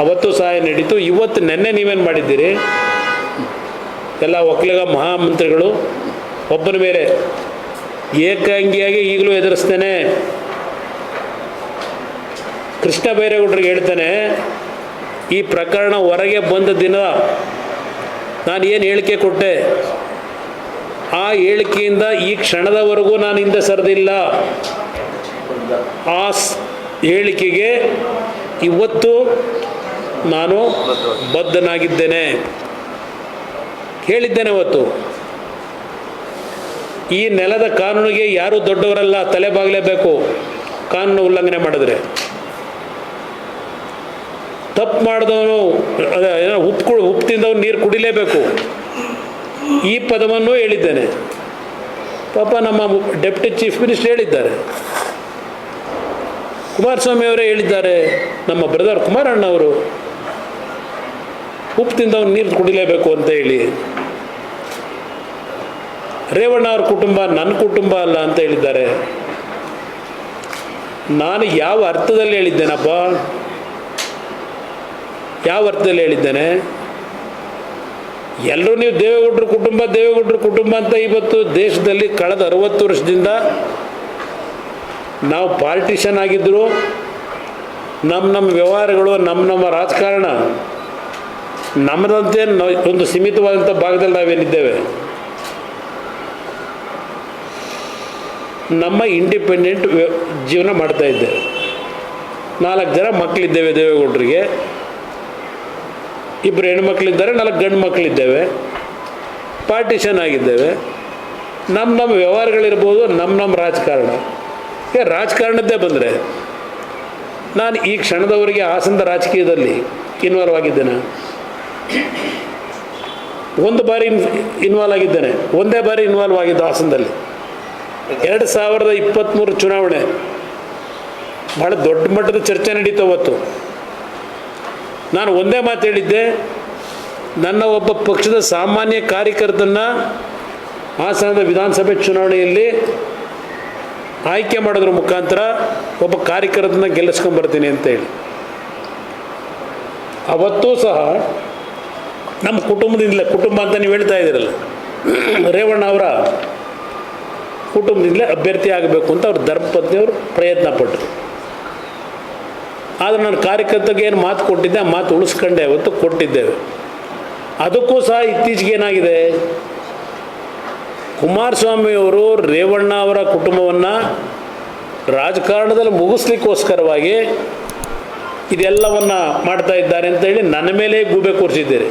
ಅವತ್ತು ಸಹಾಯ ನಡೀತು ಇವತ್ತು ನೆನ್ನೆ ನೀವೇನು ಮಾಡಿದ್ದೀರಿ? ಎಲ್ಲ ಒಕ್ಕಲಿಗ ಮಹಾಮಂತ್ರಿಗಳು, ಒಬ್ಬನ ಮೇಲೆ ಏಕಾಂಗಿಯಾಗಿ ಈಗಲೂ ಎದುರಿಸ್ತೇನೆ. ಕೃಷ್ಣ ಬೈರೇಗೌಡರಿಗೆ ಹೇಳ್ತಾನೆ, ಈ ಪ್ರಕರಣ ಹೊರಗೆ ಬಂದ ದಿನ ನಾನು ಏನು ಹೇಳಿಕೆ ಕೊಟ್ಟೆ? ಆ ಹೇಳಿಕೆಯಿಂದ ಈ ಕ್ಷಣದವರೆಗೂ ನಾನು ಹಿಂದೆ ಸರಿದಿಲ್ಲ. ಆ ಹೇಳಿಕೆಗೆ ಇವತ್ತು ನಾನು ಬದ್ಧನಾಗಿದ್ದೇನೆ. ಹೇಳಿದ್ದೇನೆ ಅವತ್ತು. ಈ ನೆಲದ ಕಾನೂನಿಗೆ ಯಾರು ದೊಡ್ಡವರಲ್ಲ ತಲೆ ಬಾಗಲೇಬೇಕು. ಕಾನೂನು ಉಲ್ಲಂಘನೆ ಮಾಡಿದ್ರೆ. ತಪ್ಪು ಮಾಡಿದವನು ಉಪ್ಪು ಉಪ್ಪು ತಿಂದವನು ನೀರು ಕುಡಿಲೇಬೇಕು. ಈ ಪದವನ್ನು ಹೇಳಿದ್ದೇನೆ. ಪಾಪ ನಮ್ಮ ಡೆಪ್ಟಿ ಚೀಫ್ ಮಿನಿಸ್ಟರ್ ಹೇಳಿದ್ದಾರೆ. ಕುಮಾರಸ್ವಾಮಿ ಅವರೇ ಹೇಳಿದ್ದಾರೆ. ನಮ್ಮ ಬ್ರದರ್ ಕುಮಾರಣ್ಣ ಅವರು ಉಪ್ಪು ತಿಂದವನು ನೀರು ಕುಡಿಲೇಬೇಕು ಅಂತ ಹೇಳಿ. ರೇವಣ್ಣ ಅವ್ರ ಕುಟುಂಬ ನನ್ನ ಕುಟುಂಬ ಅಲ್ಲ ಅಂತ ಹೇಳಿದ್ದಾರೆ. ನಾನು ಯಾವ ಅರ್ಥದಲ್ಲಿ ಹೇಳಿದ್ದೇನಪ್ಪ? ಯಾವ ಅರ್ಥದಲ್ಲಿ ಹೇಳಿದ್ದೇನೆ? ಎಲ್ಲರೂ ನೀವು ದೇವೇಗೌಡರು ಕುಟುಂಬ ದೇವೇಗೌಡರು ಕುಟುಂಬ ಅಂತ ಇವತ್ತು ದೇಶದಲ್ಲಿ ಕಳೆದ ಅರವತ್ತು ವರ್ಷದಿಂದ ನಾವು ಪಾಲಿಟಿಷನ್ ಆಗಿದ್ದರು ನಮ್ಮ ನಮ್ಮ ವ್ಯವಹಾರಗಳು ನಮ್ಮ ನಮ್ಮ ರಾಜಕಾರಣ ನಮ್ಮದಂತೆ ಒಂದು ಸೀಮಿತವಾದಂಥ ಭಾಗದಲ್ಲಿ ನಾವೇನಿದ್ದೇವೆ? ನಮ್ಮ ಇಂಡಿಪೆಂಡೆಂಟ್ ಜೀವನ ಮಾಡ್ತಾ ಇದ್ದೇವೆ. ನಾಲ್ಕು ಜನ ಮಕ್ಕಳಿದ್ದೇವೆ ದೇವೇಗೌಡರಿಗೆ. ಇಬ್ಬರು ಹೆಣ್ಮಕ್ಳಿದ್ದಾರೆ, ನಾಲ್ಕು ಗಂಡು ಮಕ್ಕಳಿದ್ದೇವೆ ಪಾರ್ಟಿಷನ್ ಆಗಿದ್ದೇವೆ. ನಮ್ಮ ನಮ್ಮ ವ್ಯವಹಾರಗಳಿರ್ಬೋದು ನಮ್ಮ ನಮ್ಮ ರಾಜಕಾರಣ. ಏ, ರಾಜಕಾರಣದ್ದೇ ಬಂದರೆ. ನಾನು ಈ ಕ್ಷಣದವರೆಗೆ ಹಾಸನದ ರಾಜಕೀಯದಲ್ಲಿ ಇನ್ವಾಲ್ವ್ ಆಗಿದ್ದೇನೆ. ಒಂದು ಬಾರಿ ಇನ್ ಇನ್ವಾಲ್ವ್ ಆಗಿದ್ದೇನೆ. ಒಂದೇ ಬಾರಿ ಇನ್ವಾಲ್ವ್ ಆಗಿದ್ದು ಹಾಸನದಲ್ಲಿ. ಎರಡು ಸಾವಿರದ ಇಪ್ಪತ್ತ್ಮೂರು ಚುನಾವಣೆ. ಭಾಳ ದೊಡ್ಡ ಮಟ್ಟದ ಚರ್ಚೆ ನಡೀತು ಅವತ್ತು. ನಾನು ಒಂದೇ ಮಾತು ಹೇಳಿದ್ದೆ, ನನ್ನ ಒಬ್ಬ ಪಕ್ಷದ ಸಾಮಾನ್ಯ ಕಾರ್ಯಕರ್ತನ ಹಾಸನದ ವಿಧಾನಸಭೆ ಚುನಾವಣೆಯಲ್ಲಿ ಆಯ್ಕೆ ಮಾಡೋದ್ರ ಮುಖಾಂತರ ಒಬ್ಬ ಕಾರ್ಯಕರ್ತನ ಗೆಲ್ಲಿಸ್ಕೊಂಬರ್ತೀನಿ ಅಂತ ಹೇಳಿ. ಅವತ್ತೂ ಸಹ ನಮ್ಮ ಕುಟುಂಬದಿಂದಲೇ, ಕುಟುಂಬ ಅಂತ ನೀವು ಹೇಳ್ತಾ ಇದ್ದೀರಲ್ಲ, ರೇವಣ್ಣ ಅವರ ಕುಟುಂಬದಿಂದಲೇ ಅಭ್ಯರ್ಥಿ ಆಗಬೇಕು ಅಂತ ಅವ್ರ ಧರ್ಮಪತ್ನಿಯವರು ಪ್ರಯತ್ನ ಪಟ್ಟರು. ಆದರೆ ನಾನು ಕಾರ್ಯಕರ್ತರಿಗೆ ಏನು ಮಾತು ಕೊಟ್ಟಿದ್ದೆ, ಆ ಮಾತು ಉಳಿಸ್ಕೊಂಡೆ, ಅವತ್ತು ಕೊಟ್ಟಿದ್ದೇವೆ. ಅದಕ್ಕೂ ಸಹ ಇತ್ತೀಚೆಗೆ ಏನಾಗಿದೆ ಕುಮಾರಸ್ವಾಮಿಯವರು ರೇವಣ್ಣ ಅವರ ಕುಟುಂಬವನ್ನು ರಾಜಕಾರಣದಲ್ಲಿ ಮುಗಿಸ್ಲಿಕ್ಕೋಸ್ಕರವಾಗಿ ಇದೆಲ್ಲವನ್ನು ಮಾಡ್ತಾ ಇದ್ದಾರೆ ಅಂತೇಳಿ ನನ್ನ ಮೇಲೆ ಗೂಬೆ ಕೂರಿಸಿದ್ದೀರಿ.